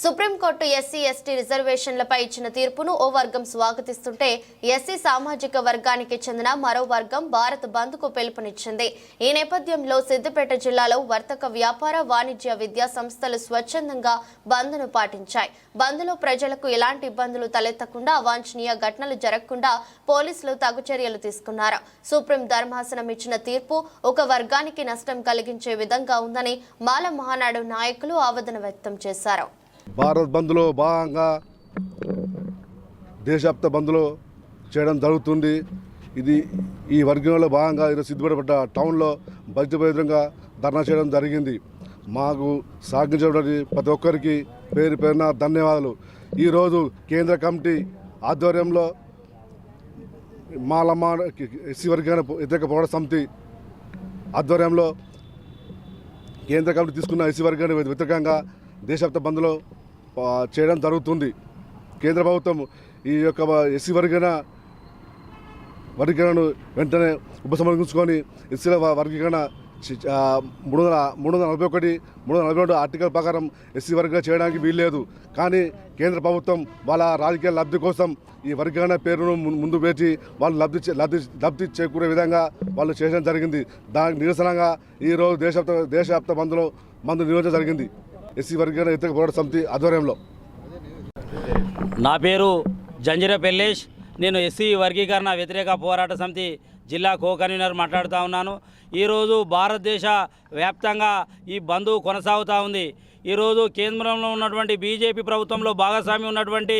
Supreme court SC ST రిజర్వేషన్లపై ఇచ్చిన తీర్పును ఓ వర్గం స్వాగతిస్తుంటే ఎస్సీ సామాజిక వర్గానికి చెందిన మరో వర్గం భారత్ బంద్కు పిలుపునిచ్చింది. ఈ నేపథ్యంలో సిద్దిపేట జిల్లాలో వర్తక వ్యాపార వాణిజ్య విద్యా సంస్థలు స్వచ్ఛందంగా బంద్ను పాటించాయి. బంద్లో ప్రజలకు ఎలాంటి ఇబ్బందులు తలెత్తకుండా అవాంఛనీయ ఘటనలు జరగకుండా పోలీసులు తగు చర్యలు తీసుకున్నారు. సుప్రీం ధర్మాసనం ఇచ్చిన తీర్పు ఒక వర్గానికి నష్టం కలిగించే విధంగా ఉందని మాల మహానాడు నాయకులు ఆవేదన వ్యక్తం చేశారు. భారత్ బంద్లో భాగంగా దేశవ్యాప్త బంద్లో చేయడం జరుగుతుంది. ఇది ఈ వర్గంలో భాగంగా ఈరోజు సిద్ధిపడబడ్డ టౌన్లో బడ్జెట్ ఎదురుగా ధర్నా చేయడం జరిగింది. మాకు సాగించబడి ప్రతి ఒక్కరికి పేరు పేరున ధన్యవాదాలు. ఈరోజు కేంద్ర కమిటీ ఆధ్వర్యంలో మాలమ్మ ఎస్సీ వర్గాన్ని వ్యతిరేక పోరాట సమితి ఆధ్వర్యంలో కేంద్ర కమిటీ తీసుకున్న ఎస్సీ వర్గాన్ని వ్యతిరేకంగా దేశవ్యాప్త బంద్లో చేయడం జరుగుతుంది. కేంద్ర ప్రభుత్వం ఈ యొక్క ఎస్సీ వర్గీకరణ వర్గీకరణను వెంటనే ఉపసంహరించుకొని ఎస్సీల వర్గీకరణ మూడు వందల మూడు వందల నలభై ఒకటి మూడు వందల నలభై రెండు ఆర్టికల్ ప్రకారం ఎస్సీ వర్గీకరణ చేయడానికి వీల్లేదు. కానీ కేంద్ర ప్రభుత్వం వాళ్ళ రాజకీయ లబ్ధి కోసం ఈ వర్గీకరణ పేరును ముందు పెట్టి వాళ్ళు లబ్ధి లబ్ధి లబ్ధి చేకూరే విధంగా వాళ్ళు చేయడం జరిగింది. దానికి నిరసనగా ఈరోజు దేశవ్యాప్త దేశవ్యాప్త మందులో మందు నిర్వహించడం జరిగింది. ఎస్సీ వర్గీకరణ వ్యతిరేక పోరాట సమితి ఆధ్వర్యంలో. నా పేరు జంజిర పెల్లేష్ నేను ఎస్సీ వర్గీకరణ వ్యతిరేక పోరాట సమితి జిల్లా కో కన్వీనర్ మాట్లాడుతూ ఉన్నాను. ఈరోజు భారతదేశ వ్యాప్తంగా ఈ బంద్ కొనసాగుతూ ఉంది. ఈరోజు కేంద్రంలో ఉన్నటువంటి బీజేపీ ప్రభుత్వంలో భాగస్వామి ఉన్నటువంటి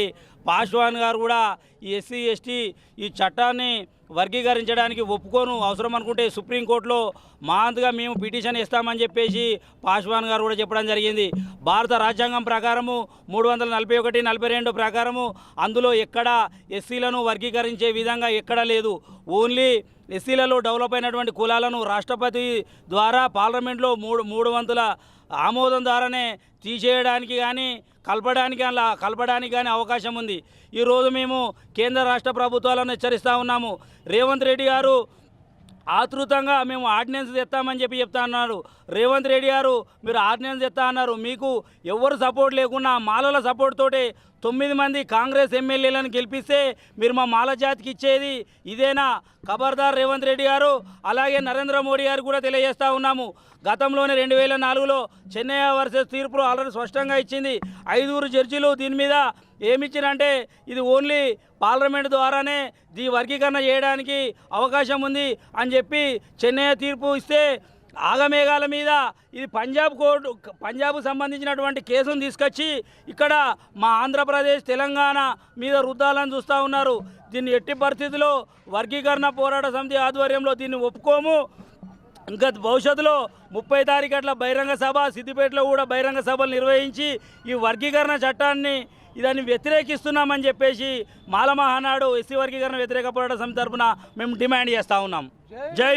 పాశ్వాన్ గారు కూడా ఈ ఎస్సీ ఎస్టీ ఈ చట్టాన్ని వర్గీకరించడానికి ఒప్పుకోను. అవసరం అనుకుంటే సుప్రీంకోర్టులో మాంతగా మేము పిటిషన్ ఇస్తామని చెప్పేసి పాశ్వాన్ గారు కూడా చెప్పడం జరిగింది. భారత రాజ్యాంగం ప్రకారము మూడు వందల నలభై ఒకటి నలభై రెండు ప్రకారము అందులో ఎక్కడ ఎస్సీలను వర్గీకరించే విధంగా ఎక్కడా లేదు. ఓన్లీ ఎస్సీలలో డెవలప్ అయినటువంటి కులాలను రాష్ట్రపతి ద్వారా పార్లమెంట్లో మూడు మూడు వంతుల ఆమోదం ద్వారానే తీసేయడానికి కానీ కలపడానికి అలా కలపడానికి కానీ అవకాశం ఉంది. ఈరోజు మేము కేంద్ర రాష్ట్ర ప్రభుత్వాలను హెచ్చరిస్తూ ఉన్నాము. రేవంత్ రెడ్డి గారు ఆతృతంగా మేము ఆర్డినెన్స్ తెస్తామని చెప్పి చెప్తా అన్నారు. రేవంత్ రెడ్డి గారు మీరు ఆర్డినెన్స్ తెస్తా అన్నారు. మీకు ఎవరు సపోర్ట్ లేకున్నా మాలల సపోర్ట్ తోటే తొమ్మిది మంది కాంగ్రెస్ ఎమ్మెల్యేలను గెలిపిస్తే మీరు మా మాల జాతికి ఇచ్చేది ఇదేనా? ఖబర్దార్ రేవంత్ రెడ్డి గారు అలాగే నరేంద్ర మోడీ గారు కూడా తెలియజేస్తూ ఉన్నాము. గతంలోనే రెండు వేల నాలుగులో చెన్నై వర్సెస్ తీర్పులు ఆల్రెడీ స్పష్టంగా ఇచ్చింది. ఐదుగురు జడ్జిలు దీని మీద ఏమిచ్చినంటే ఇది ఓన్లీ పార్లమెంట్ ద్వారానే దీ వర్గీకరణ చేయడానికి అవకాశం ఉంది అని చెప్పి చెన్నై తీర్పు ఇస్తే ఆగమేఘాల మీద ఇది పంజాబ్ కోర్టు పంజాబ్కు సంబంధించినటువంటి కేసును తీసుకొచ్చి ఇక్కడ మా ఆంధ్రప్రదేశ్ తెలంగాణ మీద రుద్దాలని చూస్తూ ఉన్నారు. దీన్ని ఎట్టి పరిస్థితిలో వర్గీకరణ పోరాట సమితి ఆధ్వర్యంలో దీన్ని ఒప్పుకోము. ఇంకా భవిష్యత్తులో ముప్పై తారీఖు అట్లా బహిరంగ సభ సిద్దిపేటలో కూడా బహిరంగ సభలు నిర్వహించి ఈ వర్గీకరణ చట్టాన్ని దాన్ని వ్యతిరేకిస్తున్నామని చెప్పేసి మాలమహానాడు ఎస్సీ వర్గీకరణ వ్యతిరేక పోరాట సమితి తరఫున మేము డిమాండ్ చేస్తూ ఉన్నాం. జై